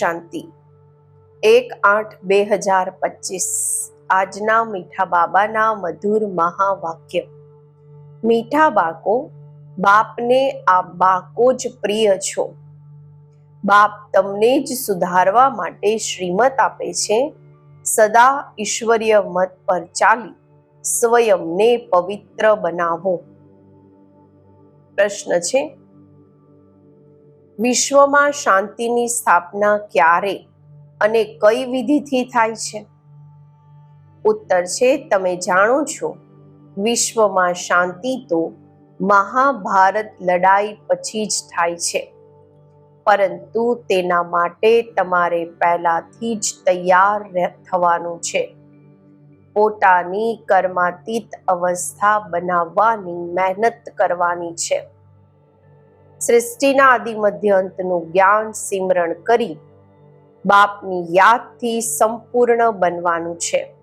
શાંતિ. એક આઠ બે હજાર પચીસ. આજના મીઠા બાબાના મધુર મહાવાક્ય. મીઠા બાળકો, બાપને આ બાકો જ પ્રિય છો. બાપ તમને જ સુધારવા માટે શ્રીમત આપે છે. સદા ઈશ્વરીય મત પર ચાલી, સ્વયંને પવિત્ર બનાવો. પ્રશ્ન છે વિશ્વમાં શાંતિની સ્થાપના ક્યારે અને કઈ વિધિથી થાય છે? ઉત્તર છે, તમે જાણો છો. વિશ્વમાં શાંતિ તો મહાભારત લડાઈ પછી જ થાય છે. પરંતુ તેના માટે તમારે પહેલાથી જ તૈયાર થવાનું છે. પોતાની કર્માતીત અવસ્થા બનાવવાની મહેનત કરવાની છે. સૃષ્ટિના આદિ મધ્યંતનું જ્ઞાન સિમરણ કરી બાપની યાદથી સંપૂર્ણ બનવાનું છે.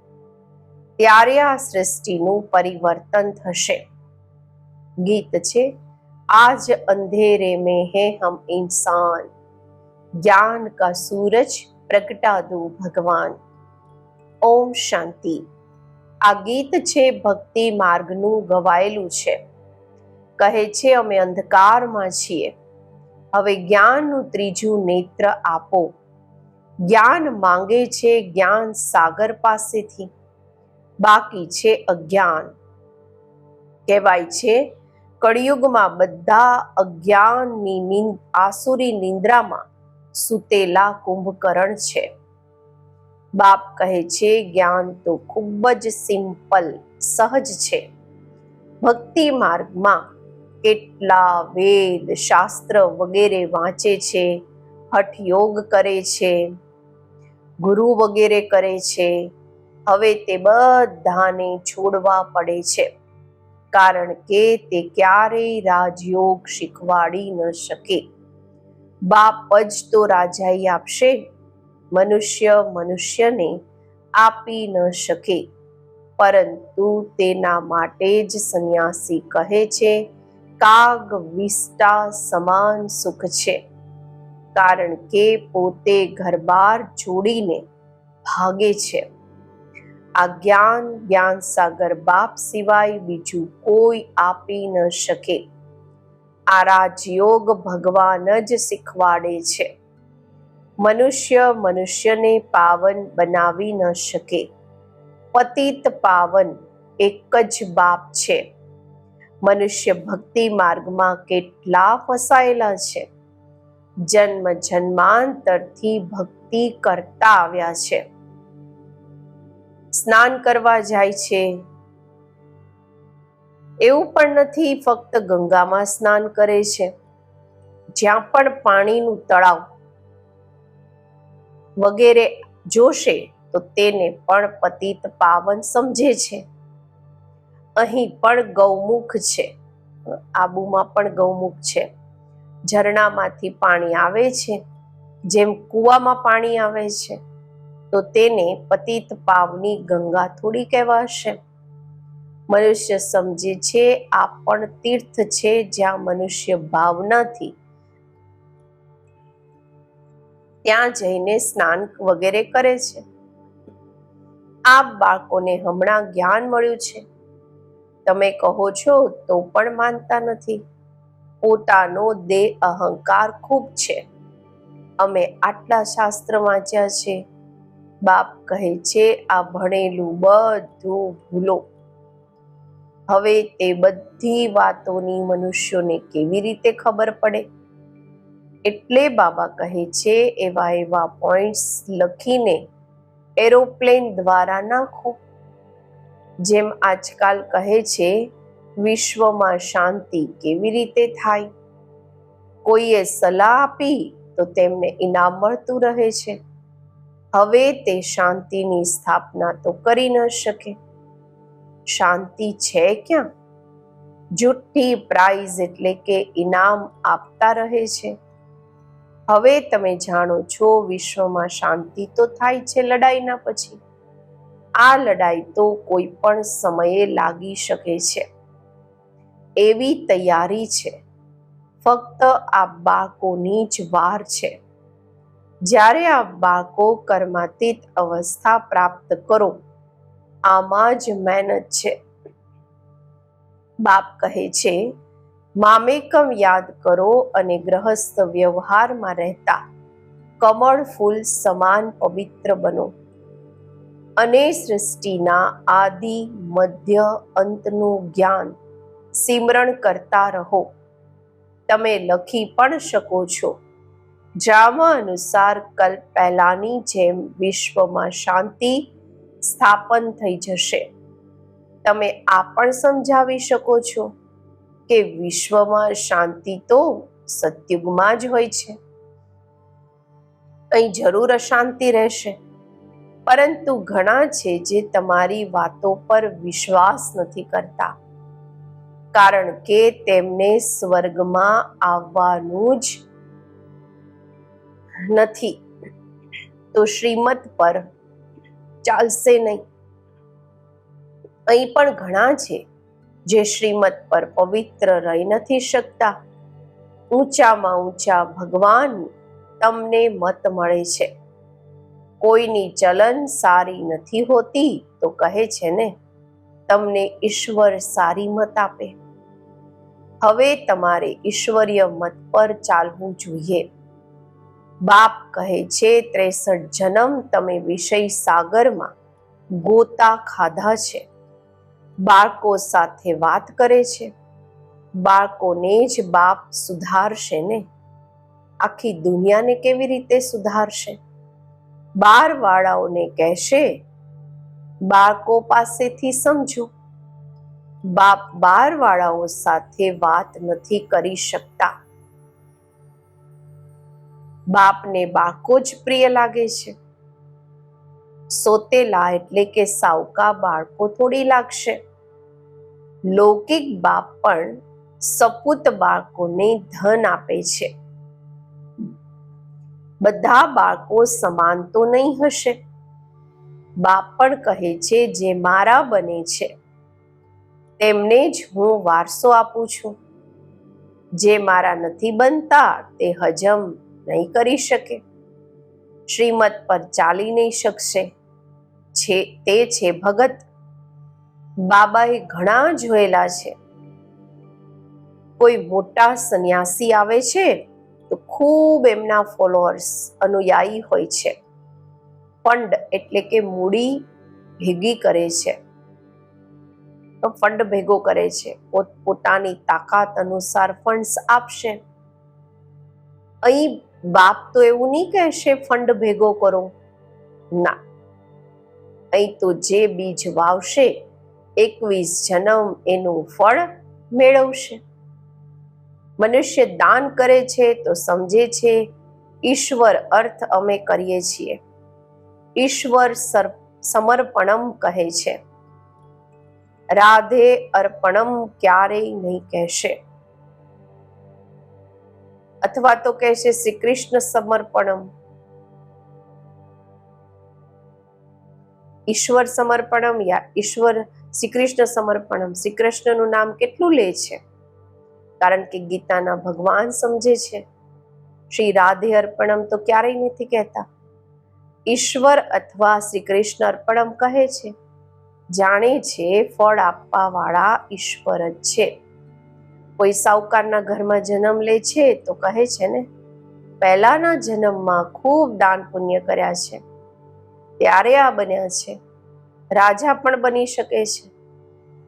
ત્યારે આ સૃષ્ટિનું પરિવર્તન થશે. ગીત છે, આજ અંધેરે મે હે હમ ઇન્સાન. જ્ઞાન કા સૂરજ પ્રગટા દો ભગવાન. ઓમ શાંતિ. આ ગીત છે, ભક્તિ માર્ગનું ગવાયેલું છે. કહે છે, અમે અંધકારમાં છીએ. હવે જ્ઞાનનું ત્રીજું નેત્ર આપો. જ્ઞાન માંગે છે જ્ઞાન સાગર પાસેથી. બાકી છે અજ્ઞાન. કહેવાય છે, કળિયુગમાં બધા અજ્ઞાનની આસુરી નિંદ્રામાં સૂતેલા કુંભકર્ણ છે. બાપ કહે છે, જ્ઞાન તો ખૂબ જ સિમ્પલ, સહજ છે. ભક્તિ માર્ગમાં કેટલા વેદ શાસ્ત્ર વગેરે વાંચે છે, હઠ યોગ કરે છે, ગુરુ વગેરે કરે છે, હવે તે બધાને છોડવા પડે છે. કારણ કે તે ક્યારેય રાજયોગ શીખવાડી ન શકે. બાપ જ તો રાજાઈ આપશે, મનુષ્ય મનુષ્યને આપી ન શકે. પરંતુ તેના માટે જ સંન્યાસી કહે છે કાગ વિસ્ટા સમાન સુખ છે. કારણ કે પોતે ઘરબાર છોડીને ભાગે છે. આ જ્ઞાન જ્ઞાન સાગર બાપ સિવાય બીજું કોઈ આપી ન શકે. આ રાજયોગ ભગવાન જ શીખવાડે છે. મનુષ્ય મનુષ્યને પાવન બનાવી ન શકે. પતિત પાવન એક જ બાપ છે. મનુષ્ય ભક્તિ માર્ગમાં કેટલા ફસાયેલા છે. જન્મ જન્માંતરથી ભક્તિ કરતા આવ્યા છે. સ્નાન કરવા જાય છે. એવું પણ નથી ફક્ત ગંગામાં સ્નાન કરે છે. જ્યાં પણ પાણીનું તળાવ વગેરે જોશે તો તેને પણ પતિત પાવન સમજે છે. અહીં પણ ગૌમુખ છે. આબુમાં પણ ગૌમુખ છે. ઝરણામાંથી પાણી આવે છે. જેમ કૂવામાં પાણી આવે છે, તો તેને પતિત પાવની ગંગા થોડી કહેવાશે. મનુષ્ય સમજે છે, આ પણ તીર્થ છે જ્યાં મનુષ્ય ભાવનાથી ત્યાં જઈને સ્નાન વગેરે કરે છે. આ બાળકોને હમણાં જ્ઞાન મળ્યું છે. તમે કહો છો તો પણ માનતા નથી. પોતાનો દેહ અહંકાર ખૂબ છે. અમે આટલા શાસ્ત્ર વાંચ્યા છે. બાપ કહે છે, આ ભણેલું બધું ભૂલો. હવે તે બધી વાતોની મનુષ્યોને કેવી રીતે ખબર પડે? એટલે બાબા કહે છે, એવા એવા પોઈન્ટ્સ લખીને એરોપ્લેન દ્વારા નાખો. જેમ આજકાલ કહે છે, વિશ્વમાં શાંતિ કેવી રીતે થાય? કોઈએ સલાહ આપી તો તેમને ઇનામ મળતું રહે છે. હવે તે શાંતિની સ્થાપના તો કરી ન શકે. શાંતિ છે ક્યાં? જુઠ્ઠી પ્રાઇઝ એટલે કે ઇનામ આપતા રહે છે. હવે તમે જાણો છો, વિશ્વમાં શાંતિ તો થાય છે લડાઈના પછી. આ લડાઈ તો કોઈ પણ સમયે લાગી શકે છે. એવી તૈયારી છે. ફક્ત આ બાકોની જ વાર છે. જ્યારે આ બાકો કર્માતીત અવસ્થા પ્રાપ્ત કરો, આમાં જ મહેનત છે. બાપ કહે છે, મામેકમ યાદ કરો અને ગ્રહસ્થ વ્યવહારમાં રહેતા. કમળ ફૂલ સમાન પવિત્ર બનો. અને સૃષ્ટિના આદિ, મધ્ય અંતનું જ્ઞાન સિમરણ કરતા રહો. તમે લખી પણ શકો છો. જામા અનુસાર કલ્પ પહેલાની જેમ વિશ્વમાં શાંતિ સ્થાપન થઈ જશે. તમે આ પણ સમજાવી શકો છો કે વિશ્વમાં શાંતિ તો સતયુગમાં જ હોય છે. અહીં જરૂર અશાંતિ રહેશે. પરંતુ ઘણા છે જે તમારી વાતો પર વિશ્વાસ નથી કરતા. કારણ કે તેમને સ્વર્ગમાં આવવાનું જ નથી. તો શ્રીમત પર ચાલશે નહીં. અહીં પણ ઘણા છે જે શ્રીમત પર પવિત્ર રહી નથી શકતા. ઊંચામાં ઊંચા ભગવાન તમને મત મળે છે. કોઈની ચલન સારી નથી હોતી તો કહે છે ને, તમને ઈશ્વર સારી મત આપે. હવે તમારે ઈશ્વરીય મત પર ચાલવું જોઈએ. બાપ કહે છે, ત્રેસઠ જન્મ તમે વિષય સાગરમાં ગોતા ખાધા છે. બાળકો સાથે વાત કરે છે. બાળકોને જ બાપ સુધારશે ને? આખી દુનિયાને કેવી રીતે સુધારશે? બાર વાળાઓને કહેશે, બાળકો પાસેથી સમજો. બાપ બાર વાળાઓ સાથે વાત નથી કરી શકતા. બાપને બાળકો જ પ્રિય લાગે છે. સોતેલા એટલે કે સાવકા બાળકો થોડી લાગશે. લૌકિક બાપ પણ સપૂત બાળકોને ધન આપે છે. બધા બાળકો સમાન તો નહીં હશે. બાપ પણ કહે છે, જે મારા બને છે, તેમને જ હું વારસો આપું છું. જે મારા નથી બનતા, તે હજમ નહીં કરી શકે. શ્રીમત પર ચાલી નહીં શકશે. છે, તે છે ભગત. બાબાએ ઘણા જોયેલા છે. કોઈ મોટા સંન્યાસી આવે છે ખૂબ એમના ફોલોઅર્સ અનુયાયી હોય છે. ફંડ એટલે કે મૂડી ભેગી કરે છે. ફંડ ભેગો કરે છે. પોત, પોતાની તાકાત અનુસાર ફંડ્સ આપશે. અહીં બાપ તો એવું નહીં કહેશે ફંડ ભેગો કરો. ના. અહીં તો જે બીજ વાવશે, એકવીસ જન્મ એનું ફળ મેળવશે. મનુષ્ય દાન કરે છે તો સમજે છે, ઈશ્વર અર્થ અમે કરીએ છીએ. ઈશ્વર સમર્પણમ કહે છે. રાધે અર્પણમ ક્યારેય નહીં કહેશે. અથવા તો કહેશે શ્રી કૃષ્ણ સમર્પણમ. ઈશ્વર સમર્પણમ યા ઈશ્વર શ્રી કૃષ્ણ સમર્પણમ. શ્રી કૃષ્ણનું નામ કેટલું લે છે? કારણ કે ગીતાના ભગવાન સમજે છે. શ્રી રાધે અર્પણમ તો ક્યારેય નથી કહેતા. ઈશ્વર અથવા શ્રી કૃષ્ણ અર્પણમ કહે છે. જાણે છે ફળ આપવા વાળા ઈશ્વર જ છે. કોઈ સાવકારના ઘરમાં જન્મ લે છે તો કહે છે ને, પહેલાના જન્મમાં ખૂબ દાન પુણ્ય કર્યા છે. ત્યારે આ બન્યા છે. રાજા પણ બની શકે છે.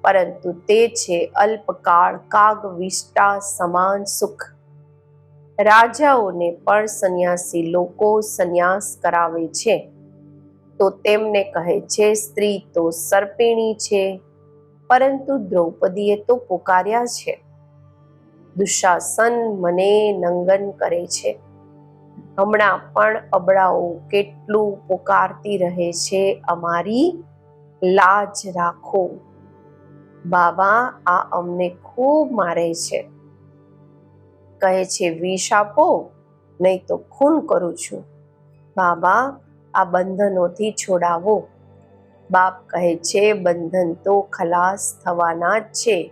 પરંતુ તે છે અલ્પકાળ, કાગ, વિષ્ટા, સમાન સુખ. રાજાઓને પણ સંન્યાસી લોકો સંન્યાસ કરાવે છે. તો તેમને કહે છે, સ્ત્રી તો સર્પિણી છે, પરંતુ દ્રૌપદીએ તો પોકાર્યા છે. દુશાસન મને નંગન કરે છે. હમણાં પણ અબળાઓ કેટલું પોકારતી રહે છે અમારી? લાજ રાખો. બાબા, આ અમને ખૂબ મારે છે. કહે છે, વિષ આપો, નહીં તો ખૂન કરું છું. બાબા, આ બંધનોથી છોડાવો. બાપ કહે છે, બંધન તો ખલાસ થવાના જ છે.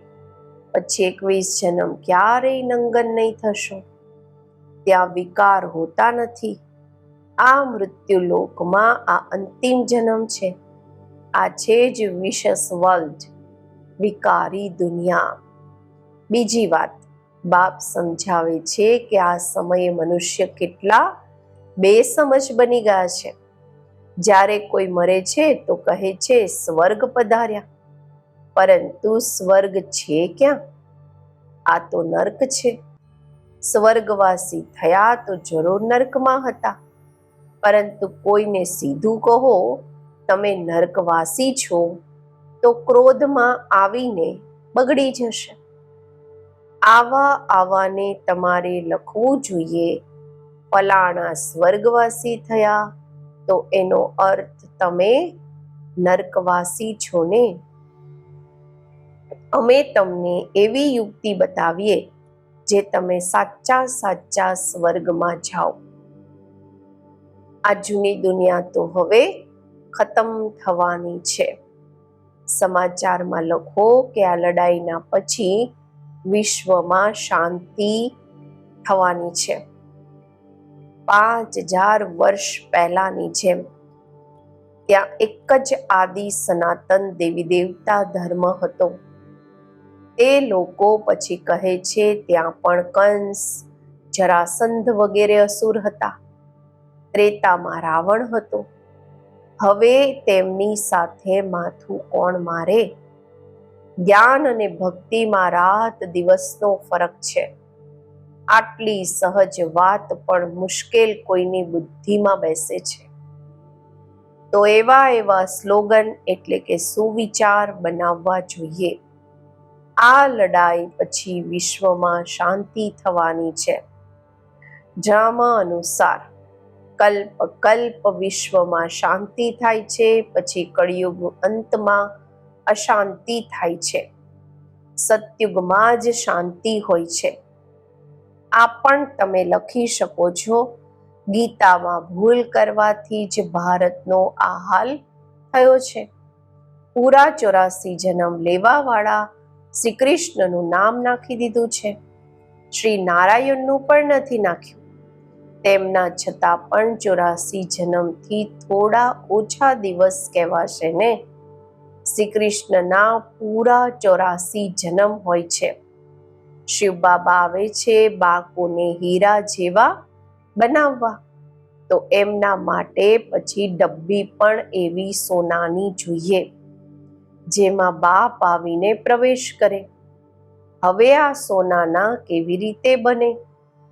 પછી એકવીસ જન્મ ક્યારેય નંગન નહીં થશો. ત્યાં વિકાર હોતા નથી. આ મૃત્યુલોકમાં આ અંતિમ જન્મ છે. આ છે જ વિશસ વર્લ્ડ. વિકારી દુનિયા. બીજી વાત, બાપ સમજાવે છે કે આ સમયે મનુષ્ય કેટલા બેસમજ બની ગયા છે. જ્યારે કોઈ મરે છે તો કહે છે, સ્વર્ગ પધાર્યા. પરંતુ સ્વર્ગ છે ક્યાં? આ તો નર્ક છે. સ્વર્ગવાસી થયા તો જરૂર નર્કમાં હતા. પરંતુ કોઈને સીધું કહો, તમે નર્કવાસી છો. તો ક્રોધમાં આવીને બગડી જશે. આવા આવાને તમારે લખવું જોઈએ, ફલાણા સ્વર્ગવાસી થયા, તો એનો અર્થ તમે નર્કવાસી છો ને અમે તમને એવી યુક્તિ બતાવીએ, જે તમે સાચા સાચા સ્વર્ગમાં જાઓ. આ જૂની દુનિયા તો હવે ખતમ થવાની છે. સમાચારમાં લખો કે આ લડાઈના પછી વિશ્વમાં શાંતિ થવાની છે. પાંચ હજાર વર્ષ પહેલાની જેમ, ત્યાં એક જ આદિ સનાતન દેવી દેવતા ધર્મ હતો. તે લોકો પછી કહે છે, ત્યાં પણ કંસ, જરાસંધ વગેરે અસુર હતા. ત્રેતામાં રાવણ હતો. હવે તેમની સાથે માથું કોણ મારે? જ્ઞાન અને ભક્તિમાં રાત દિવસનો ફરક છે. આટલી સહજ વાત પણ મુશ્કેલ કોઈની બુદ્ધિમાં બેસે છે. તો એવા એવા સ્લોગન એટલે કે સુવિચાર બનાવવા જોઈએ. આ લડાઈ પછી વિશ્વમાં શાંતિ થવાની છે. ડ્રામા અનુસાર કલ્પ કલ્પ વિશ્વમાં શાંતિ થાય છે, પછી કળિયુગ અંતમાં અશાંતિ થાય છે. સતયુગમાં જ શાંતિ હોય છે. આ પણ તમે લખી શકો છો. ગીતામાં ભૂલ કરવાથી જ ભારતનો આ હાલ થયો છે. પૂરા ચોરાસી જન્મ લેવાવાળા શ્રી કૃષ્ણનું નામ નાખી દીધું છે. શ્રી નારાયણનું પણ નથી નાખ્યું. તેમના છતાં પણ ચોરાસી જન્મથી થોડા ઓછા દિવસ કહેવાશે ને. શ્રી કૃષ્ણના પૂરા ચોરાસી જન્મ હોય છે. શિવ બાબા આવે છે બાકોને હીરા જેવા બનાવવા. તો એમના માટે પછી ડબ્બી પણ એવી સોનાની જોઈએ, જેમાં બાપ આવીને પ્રવેશ કરે. હવે આ સોનાના કેવી રીતે બને?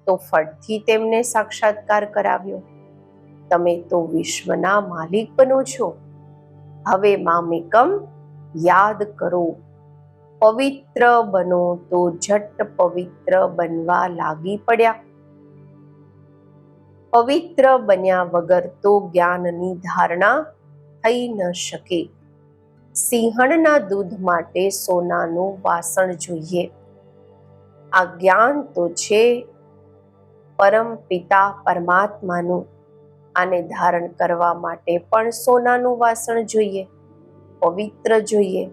તો ફટથી તેમને સાક્ષાત્કાર કરાવ્યો. તમે તો વિશ્વના માલિક બનો છો. હવે મામેકમ, યાદ કરો. પવિત્ર બનો તો ઝટ પવિત્ર બનવા લાગી પડ્યા. પવિત્ર બન્યા વગર તો જ્ઞાનની ધારણા થઈ ન શકે. સિંહણના દૂધ માટે સોનાનું વાસણ જોઈએ. આ જ્ઞાન તો છે પરમ પિતા પરમાત્માનું આને ધારણ કરવા માટે પણ સોનાનું વાસણ જોઈએ, પવિત્ર જોઈએ,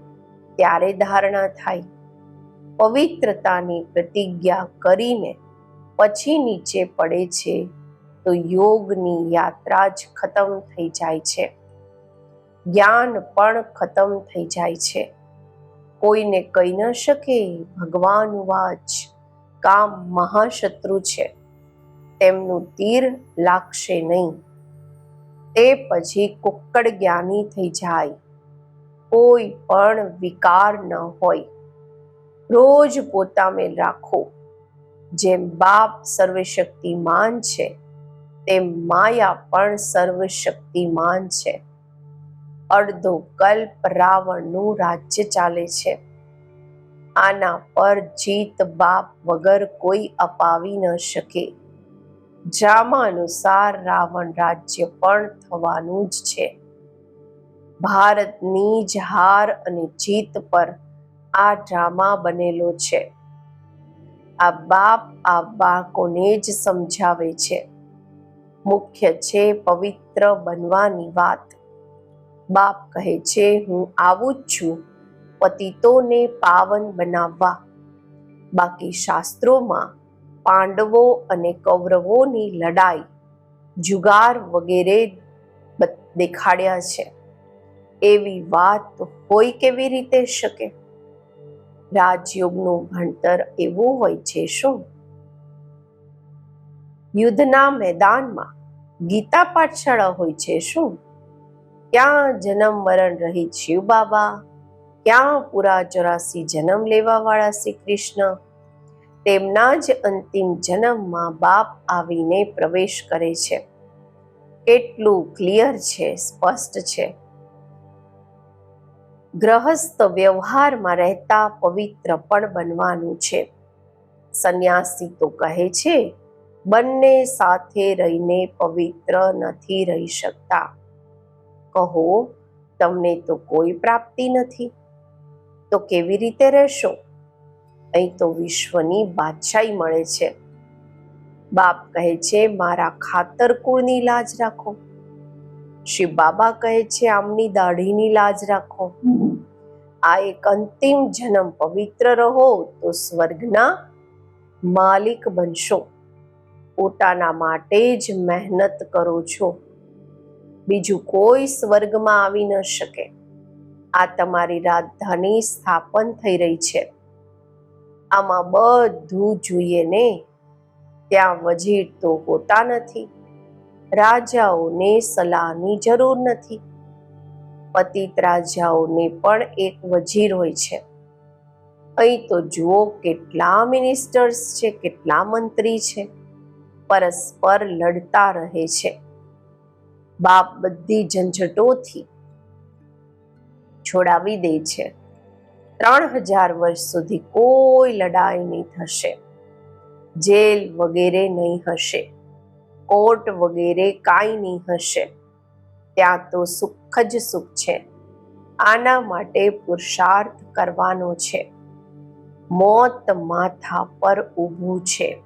ત્યારે ધારણા થાય. પવિત્રતાની પ્રતિજ્ઞા કરીને પછી નીચે પડે છે, તો યોગની યાત્રા જ ખતમ થઈ જાય છે. જ્ઞાન પણ ખતમ થઈ જાય છે. કોઈને કહી ન શકે ભગવાન વાચ કામ મહાશત્રુ છે. તેમનું તીર લાગશે નહીં. તે પછી કુક્કડ જ્ઞાની થઈ જાય. કોઈ પણ વિકાર ન હોય. રોજ પોતામે રાખો. જેમ બાપ સર્વશક્તિમાન છે, તેમ માયા પણ સર્વશક્તિમાન છે. અડધો કલ્પ રાવણનું રાજ્ય ચાલે છે. આના પર જીત બાપ વગર કોઈ અપાવી ન શકે. ડ્રામા અનુસાર રાવણ રાજ્ય પણ થવાનું જ છે. ભારતની જ હાર અને જીત પર આ ડ્રામા બનેલો છે. આ બાપ આ બાળકોને જ સમજાવે છે. મુખ્ય છે પવિત્ર બનવાની વાત. બાપ કહે છે, હું આવું જ છું, પતિતોને પાવન બનાવવા. બાકી શાસ્ત્રોમાં પાંડવો અને કૌરવોની લડાઈ જુગાર વગેરે દેખાડ્યા છે. એવી વાત હોય કેવી રીતે શકે? રાજયોગનું ભણતર એવું હોય છે શું? યુદ્ધના મેદાનમાં ગીતા પાઠશાળા હોય છે શું? ક્યાં જન્મ મરણ રહી શિવ બાબા ક્યાં પૂરા ચોરાસી જન્મ લેવા વાળા શ્રી કૃષ્ણ? તેમના જ અંતિમ જન્મમાં બાપ આવીને પ્રવેશ કરે છે. કેટલું ક્લિયર છે, સ્પષ્ટ છે. ગ્રહસ્થ વ્યવહારમાં રહેતા પવિત્ર પણ બનવાનું છે. સંન્યાસી તો કહે છે, બંને સાથે રહીને પવિત્ર નથી રહી શકતા. કહો, તમને તો કોઈ પ્રાપ્તિ નથી. તો કેવી રીતે રહેશો? અહીં તો વિશ્વની બાદશાહી મળે છે. બાપ કહે છે, મારા ખાતર કુળની લાજ રાખો. શ્રી બાબા કહે છે, આમની દાઢીની લાજ રાખો. આ એક અંતિમ જન્મ પવિત્ર રહો તો સ્વર્ગના માલિક બનશો. પોતાના માટે જ મહેનત કરો છો. બીજું કોઈ સ્વર્ગમાં આવી ન શકે. આ તમારી રાજધાની સ્થાપન થઈ રહી છે. આમાં બધું જોઈએ ને? ત્યાં વજીર તો હોતા નથી. રાજાઓને સલાહની જરૂર નથી. પતિત રાજાઓને પણ એક વજીર હોય છે. અહીં તો જુઓ કેટલા મિનિસ્ટર્સ છે, કેટલા મંત્રી છે. પરસ્પર લડતા રહે છે. બાપ બધી ઝંઝટોથી છોડાવી દે છે. ત્રણ હજાર વર્ષ સુધી કોઈ લડાઈ નહીં થશે. જેલ વગેરે નહીં હશે. કોર્ટ વગેરે કાંઈ નહીં હશે. ત્યાં તો સુખ જ સુખ છે. આના માટે પુરુષાર્થ કરવાનો છે. મોત માથા પર ઊભું છે.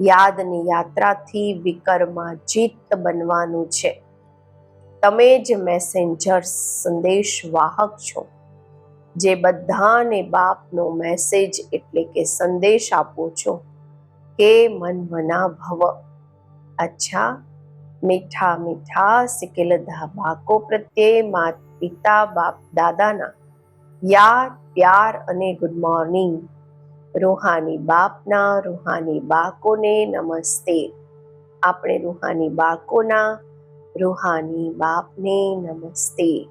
યાદની યાત્રાથી વિકરમાં જીત બનવાનું છે. તમે જ મેસેન્જર સંદેશ વાહક છો. જે બધાને બાપનો મેસેજ એટલે કે સંદેશ આપો છો. કે મનમના ભવ, અચ્છા, મીઠા મીઠા સિકેલધા બાકો પ્રત્યે માત પિતા બાપ દાદાના. યાદ પ્યાર અને ગુડ મોર્નિંગ રૂહાની બાપના, રૂહાની બાકોને નમસ્તે. આપણે રૂહાની બાકોના, રૂહાની બાપને નમસ્તે.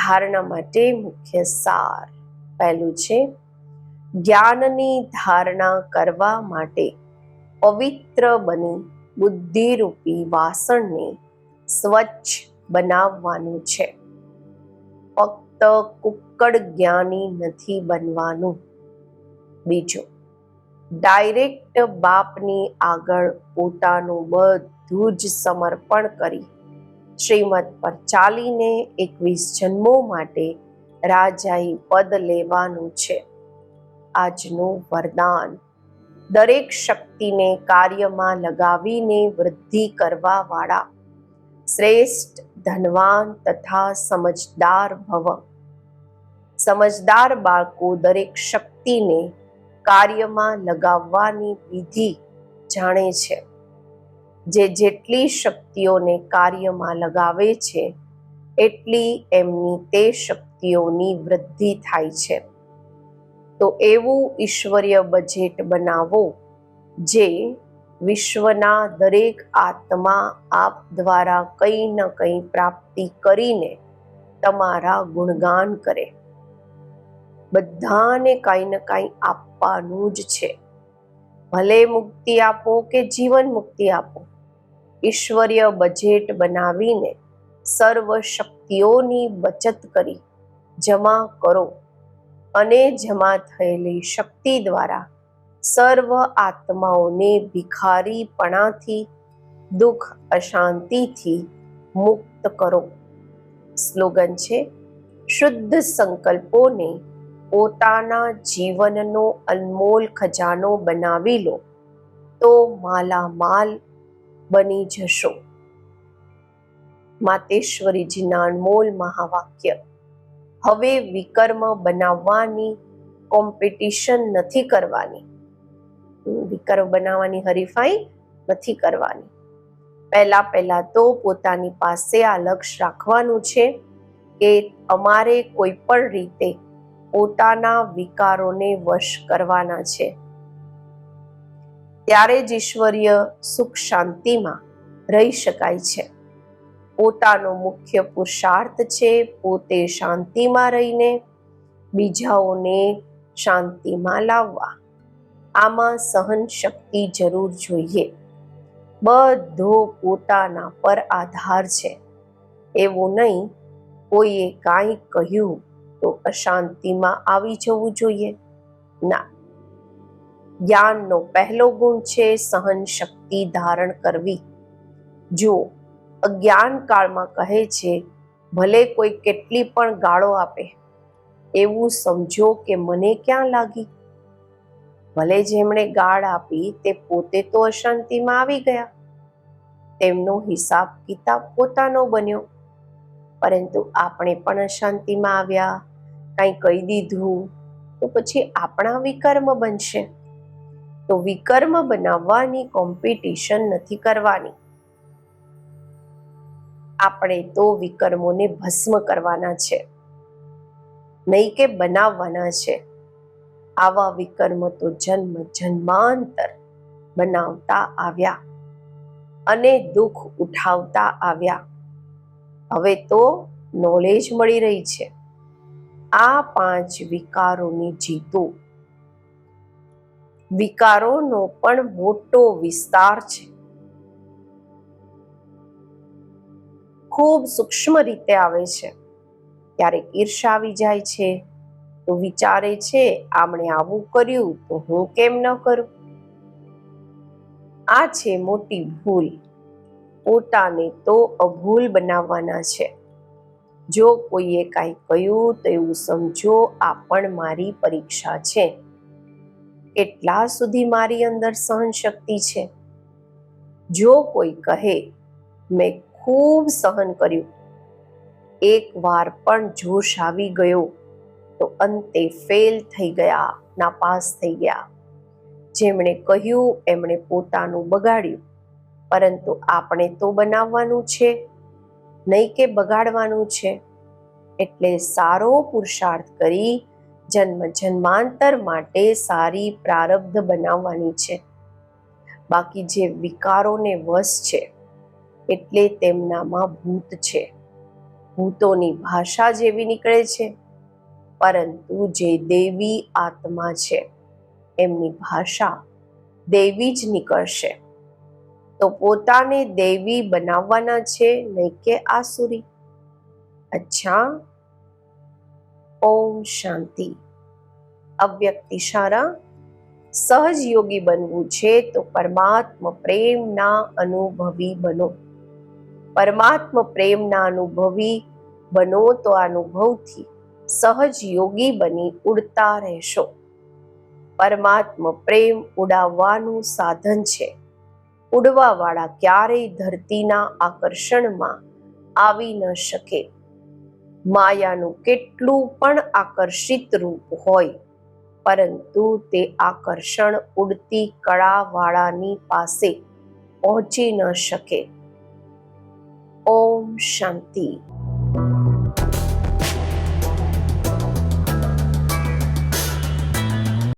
ધારણા માટે મુખ્ય સાર પહેલું છે, જ્ઞાનની ધારણા કરવા માટે પવિત્ર બની બુદ્ધિરૂપી વાસણને સ્વચ્છ બનાવવાનું છે. ફક્ત કુક્કડ જ્ઞાની નથી બનવાનું. બીજું, ડાયરેક્ટ બાપની આગળ પોતાનું બધું જ સમર્પણ કરી શ્રીમદ પર ચાલીને એકવીસ જન્મો માટે રાજાઈ પદ લેવાનું છે. આજનું વરદાન. દરેક શક્તિને કાર્યમાં લગાવીને વૃદ્ધિ કરવા વાળા શ્રેષ્ઠ ધનવાન તથા સમજદાર ભવ. સમજદાર બાળકો દરેક શક્તિને કાર્યમાં લગાવવાની વિધિ જાણે છે. જે જેટલી શક્તિઓને કાર્યમાં લગાવે છે, એટલી એમની તે શક્તિઓની વૃદ્ધિ થાય છે. તો એવું ઈશ્વરીય બજેટ બનાવો, જે વિશ્વના દરેક આત્મા આપ દ્વારા કંઈ ન કંઈ પ્રાપ્તિ કરીને તમારા ગુણગાન કરે. બધાને કાંઈ ને કાંઈ આપવાનું જ છે. ભલે મુક્તિ આપો કે જીવન મુક્તિ આપો ઈશ્વરીય બજેટ બનાવીને સર્વ શક્તિઓની બચત કરી, જમા કરો અને જમા થયેલી શક્તિ દ્વારા સર્વ આત્માઓને ભિખારીપણાથી, દુઃખ અશાંતિથી મુક્ત કરો. સ્લોગન છે, શુદ્ધ સંકલ્પોને પોતાના જીવનનો અનમોલ ખજાનો બનાવી લો, તો માલામાલ બની જશો. માતેશ્વરીજીના અનમોલ મહાવાક્ય. હવે વિકર્મ બનાવવાની કોમ્પિટિશન નથી કરવાની. વિકર્મ બનાવવાની હરીફાઈ નથી કરવાની. પહેલા પહેલા તો પોતાની પાસે આ લક્ષ્ય રાખવાનું છે કે અમારે કોઈ પણ રીતે પોતાના વિકારોને વશ કરવાના છે. ત્યારે જ ઈશ્વરીય સુખ શાંતિમાં રહી શકાય છે. પોતાનો મુખ્ય પુરુષાર્થ છે પોતે શાંતિમાં રહીને બીજાઓને શાંતિમાં લાવવા. આમાં સહન શક્તિ જરૂર જોઈએ. બધો પોતાના પર આધાર છે. એવું નહીં, કોઈએ કાંઈ કહ્યું તો અશાંતિમાં આવી જવું જોઈએ. ના. જ્ઞાનનો પહેલો ગુણ છે સહન શક્તિ ધારણ કરવી. જો અજ્ઞાન કાળમાં કહે છે, ભલે કોઈ કેટલી પણ ગાળો આપે, એવું સમજો કે મને ક્યાં લાગી? ભલે જેમણે ગાળ આપી તે પોતે તો અશાંતિમાં આવી ગયા. તેમનો હિસાબ કિતાબ પોતાનો બન્યો. પરંતુ આપણે પણ અશાંતિમાં આવ્યા, કાંઈ કહી દીધું, તો પછી આપણા વિકર્મ બનશે. તો વિકર્મ બનાવવાની કોમ્પિટિશન નથી કરવાની. આપણે તો વિકર્મોને ભસ્મ કરવાના છે. નહીં કે બનાવવાના છે. આવા વિકર્મ તો જન્મ જન્માંતર બનાવતા આવ્યા અને દુઃખ ઉઠાવતા આવ્યા. હવે તો નોલેજ મળી રહી છે. આ પાંચ વિકારોની જીતો વિકારોનો પણ મોટો વિસ્તાર છે. ખૂબ સૂક્ષ્મ રીતે આવે છે. ક્યારેક ઈર્ષા આવી જાય છે, તો વિચારે છે, આમણે આવું કર્યું, તો હું કેમ ન કરું? આ છે મોટી ભૂલ. પોતાને તો અભૂલ બનાવવાના છે. જો કોઈએ કાંઈ કહ્યું, તો એવું સમજો, આ પણ મારી પરીક્ષા છે. કેટલા સુધી મારી અંદર સહન શક્તિ છે. જો કોઈ કહે, મેં ખૂબ સહન કર્યું. એક વાર પણ જોશ આવી ગયો તો અંતે ફેલ થઈ ગયા, નાપાસ થઈ ગયા. જેમણે કહ્યું, એમણે પોતાનું બગાડ્યું. પરંતુ આપણે તો બનાવવાનું છે, નહીં કે બગાડવાનું છે. એટલે સારો પુરુષાર્થ કરી જન્મ, જન્માંતર માટે સારી પ્રારબ્ધ બનાવવાની છે. બાકી જે વિકારોને વશ છે, એટલે તેમનામાં ભૂત છે. ભૂતોની ભાષા જેવી નીકળે છે, પરંતુ જે દેવી આત્મા છે, એમની ભાષા દેવી જ નીકળશે. તો પોતાને દેવી બનાવવાના છે, નહીં કે આસુરી? અચ્છા ઓમ શાંતિ. અવ્યક્ત ઇશારા સહજ યોગી બનવું છે તો પરમાત્મ પ્રેમના અનુભવી બનો. પરમાત્મ પ્રેમના અનુભવી બનો તો અનુભવથી સહજ યોગી બની ઉડતા રહેશો. પરમાત્મ પ્રેમ ઉડાવવાનું સાધન છે. ઉડવાવાળા ક્યારેય ધરતીના આકર્ષણમાં આવી ન શકે. માયાનું કેટલું પણ આકર્ષિત રૂપ હોય, પરંતુ તે આકર્ષણ ઉડતી કળાવાળાની પાસે પહોંચી ન શકે. ઓમ શાંતિ.